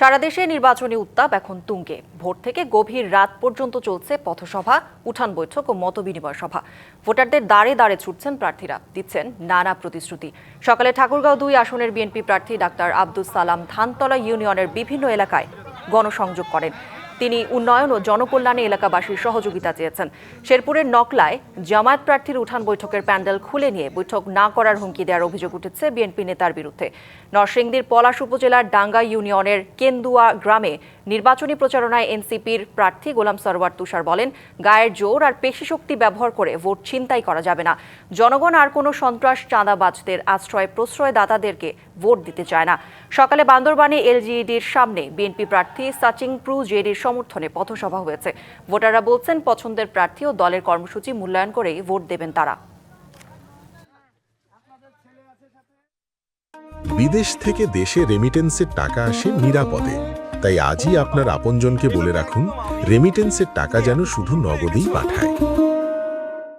সারা দেশে নির্বাচনী উত্তাপ এখন তুঙ্গে। ভোট থেকে গভীর রাত পর্যন্ত চলছে পথসভা, উঠান বৈঠক ও মত বিনিময় সভা। ভোটারদের দাঁড়ে দাঁড়ে ছুটছেন প্রার্থীরা, দিচ্ছেন নানা প্রতিশ্রুতি। সকালে ঠাকুরগাঁও দুই আসনের বিএনপি প্রার্থী ডাক্তার আব্দুল সালাম ধানতলা ইউনিয়নের বিভিন্ন এলাকায় গণসংযোগ করেন। তিনি উন্নয়ন ও জনকল্যাণে এলাকাবাসীর সহযোগিতা চেয়েছেন। শেরপুরের নকলায় জামায়াত প্রার্থীর উঠান বৈঠকের প্যান্ডেল খুলে নিয়ে বৈঠক না করার হুমকি দেওয়ার অভিযোগ উঠেছে বিএনপি নেতার বিরুদ্ধে। নরসিংদীর পলাশ উপজেলার ডাঙ্গা ইউনিয়নের কেন্দুয়া গ্রামে নির্বাচনী প্রচারণায় এনসিপির প্রার্থী গোলাম সরওয়ার তুষার বলেন, গায়ের জোর আর পেশি শক্তি ব্যবহার করে ভোট ছিনতাই করা যাবে না। জনগণ আর কোনো সন্ত্রাস, চাঁদাবাজদের আশ্রয় প্রশ্রয় দাতাদেরকে ভোট দিতে চায় না। সকালে বান্দরবানে এলজিইডির সামনে বিএনপি প্রার্থী সাচিং প্রু জেডির সমর্থনে পথসভা হয়েছে। ভোটাররা বলছেন, পছন্দের প্রার্থী ও দলের কর্মসূচি মূল্যায়ন করেই ভোট দেবেন তারা। বিদেশ থেকে দেশে রেমিটেন্সের টাকা আসে নিরাপদে। তাই আজই আপনার আপনজনকে বলে রাখুন রেমিটেন্সের টাকা যেন শুধু নগদেই পাঠায়।